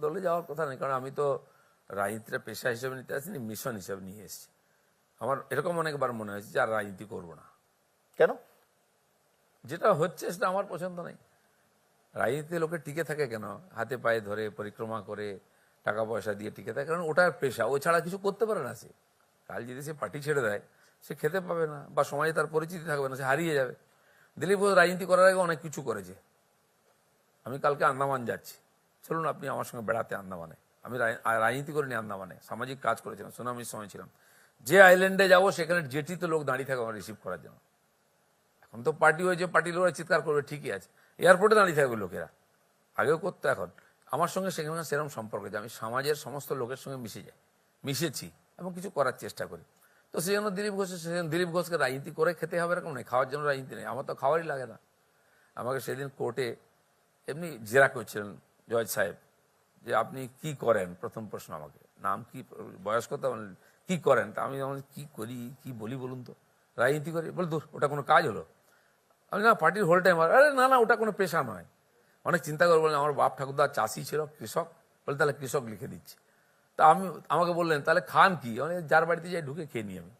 দলে যাওয়ার কথা নেই কারণ আমি তো রাজনীতিটা পেশা হিসেবে নিতে আসিনি মিশন হিসেবে নিয়ে এসেছি। আমার এরকম অনেকবার মনে হয়েছে যে আর রাজনীতি করব না। কেন? যেটা হচ্ছে সেটা আমার পছন্দ নেই। রাজনীতিতে লোকে টিকে থাকে কেন? হাতে পায়ে ধরে পরিক্রমা করে টাকা পয়সা দিয়ে টিকে থাকে কারণ ওটার পেশা। ও ছাড়া কিছু করতে পারে না সে। কাল যদি সে পার্টি ছেড়ে দেয় সে খেতে পাবে না বা সমাজে তার পরিচিতি থাকবে না সে হারিয়ে যাবে। দিলীপ ঘোষ রাজনীতি করার আগে অনেক কিছু করেছে। আমি কালকে আন্দামান যাচ্ছি। চলুন আপনি আমার সঙ্গে বেড়াতে আন্দামানে। আমি রাজনীতি করিনি আন্দামানে। সামাজিক কাজ করেছিলাম, সুনামির সময় ছিলাম। যে আইল্যান্ডে যাব, সেখানে জেটিতে লোক দাঁড়িয়ে থাকে আমার রিসিভ করার জন্য। এখন তো পার্টি হয়েছে পার্টি লোকরা চিৎকার করবে, ঠিকই আছে। এয়ারপোর্টে দাঁড়িয়ে থাকবে লোকেরা। আগেও করতো, এখন। আমার সঙ্গে সেখানে সেরকম সম্পর্ক আছে আমি সমাজের সমস্ত লোকের সঙ্গে মিশে যাই। মিশেছি এবং কিছু করার চেষ্টা করি। তো সেই জন্য দিলীপ ঘোষ সেজন্য দিলীপ ঘোষকে রাজনীতি করে খেতে হবে এরকম নেই খাওয়ার জন্য রাজনীতি নেই। আমার তো খাওয়ারই লাগে না। আমাকে সেদিন কোর্টে এমনি জেরা করছিলেন জজ সাহেব, যে আপনি কি করেন? প্রথম প্রশ্ন আমাকে। নাম কি, বয়স কত? কি করেন? তা আমি যেমন কি করি, কি বলি বলুন তো? রাজনীতি করি। বল, দূর, ওটা কোনো কাজ হলো? আমি না, পার্টির হোল টাইম আরে না না, ওটা কোনো পেশা নয়। অনেক চিন্তা করে বললেন, আমার বাপ ঠাকুরদা চাষি ছিল, কৃষক। বলে, তাহলে কৃষক লিখে দিচ্ছি। তা আমি, আমাকে বললেন, তাহলে খান কি? মানে যার বাড়িতে যাই ঢুকে খেয়ে নিই আমি।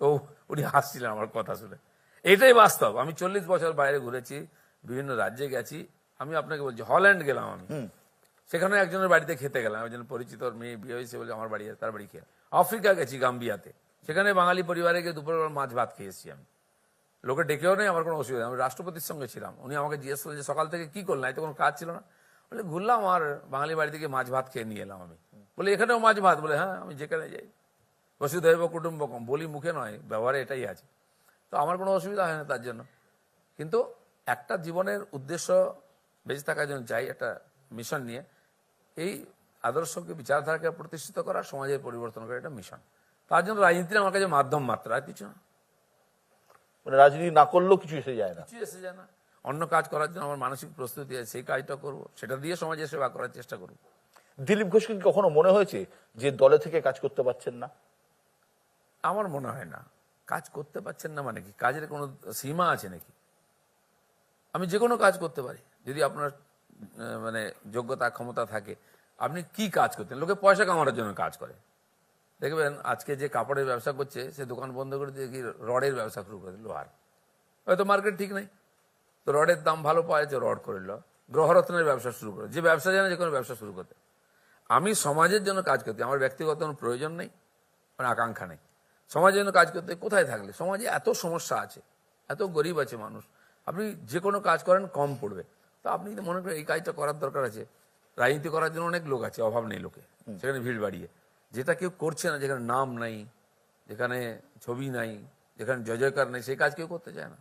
তো উনি হাসছিলেন আমার কথা শুনে। এটাই বাস্তব। আমি চল্লিশ বছর বাইরে ঘুরেছি, বিভিন্ন রাজ্যে গেছি। আমি আপনাকে বলছি হল্যান্ড গেলাম আমি। সেখানে একজনের বাড়িতে খেতে গেলাম একজন পরিচিত মেয়ে বিয়ে হয়েছে বলে আমার বাড়ি তার বাড়ি খেয়ে। আফ্রিকা গেছি গাম্বিয়াতে। সেখানে বাঙালি পরিবারে গিয়ে দুপুরবেলা মাছ ভাত খেয়েছি আমি। লোকে ডেকেও নেই আমার কোনো অসুবিধা। আমি রাষ্ট্রপতির সঙ্গে ছিলাম। উনি আমাকে জিজ্ঞেস করলেন যে সকাল থেকে কি করলেন? তো কোনো কাজ ছিল না। বলে ঘুরলাম আর বাঙালি বাড়ি থেকে মাছ ভাত খেয়ে নিয়ে এলাম আমি। বলে এখানেও মাছ ভাত? বলে হ্যাঁ আমি যেখানে যাই। বসুধৈব কুটুম্বকম বলি মুখে নয় ব্যবহারে এটাই আছে। তো আমার কোনো অসুবিধা হয় না তার জন্য। কিন্তু একটা জীবনের উদ্দেশ্য বেঁচে থাকার জন্য চাই একটা মিশন নিয়ে এই আদর্শকে বিচারধারাকে প্রতিষ্ঠিত করা সমাজের পরিবর্তন করা এটা মিশন তার জন্য রাজনীতি আমার কাছে মাধ্যম মাত্র আর কিছু না। মানে রাজনীতি না করলেও কিছু এসে যায় না। কিছু এসে যায় না। অন্য কাজ করার জন্য আমার মানসিক প্রস্তুতি আছে সেই কাজটা করব সেটা দিয়ে সমাজের সেবা করার চেষ্টা করব। দিলীপ ঘোষকে কি কখনো মনে হয়েছে যে দলে থেকে কাজ করতে পারছেন না? আমার মনে হয় না। কাজ করতে পারছেন না মানে কি? কাজের কোনো সীমা আছে নাকি? আমি যে কোনো কাজ করতে পারি। যদি আপনার মানে যোগ্যতা, ক্ষমতা থাকে, আপনি কি কাজ করতেন? লোকে পয়সা কামানোর জন্য কাজ করে। দেখবেন, আজকে যে কাপড়ের ব্যবসা করছে, সে দোকান বন্ধ করে দিয়ে কি রডের ব্যবসা শুরু করে লোহার হয়তো মার্কেট ঠিক নেই। তো রডের দাম ভালো পাওয়া যাচ্ছে, রড করে নিল। গ্রহরত্নের ব্যবসা শুরু করে। যে ব্যবসা জানে যে কোনো ব্যবসা শুরু করতে। আমি সমাজের জন্য কাজ করতে, আমার ব্যক্তিগত কোনো প্রয়োজন নেই মানে আকাঙ্ক্ষা নেই। সমাজের জন্য কাজ করতে কোথায় থাকলে? সমাজে এত সমস্যা আছে, এত গরিব আছে মানুষ। আপনি যে কোনো কাজ করেন, কম পড়বে। তো আপনি যদি মনে করেন এই কাজটা করার দরকার আছে রাজনীতি করার জন্য অনেক লোক আছে অভাব নেই লোকে সেখানে ভিড় বাড়িয়ে। যেটা কেউ করছে না যেখানে নাম নাই যেখানে ছবি নাই যেখানে জয় জয়কার নেই সেই কাজ কেউ করতে চায় না।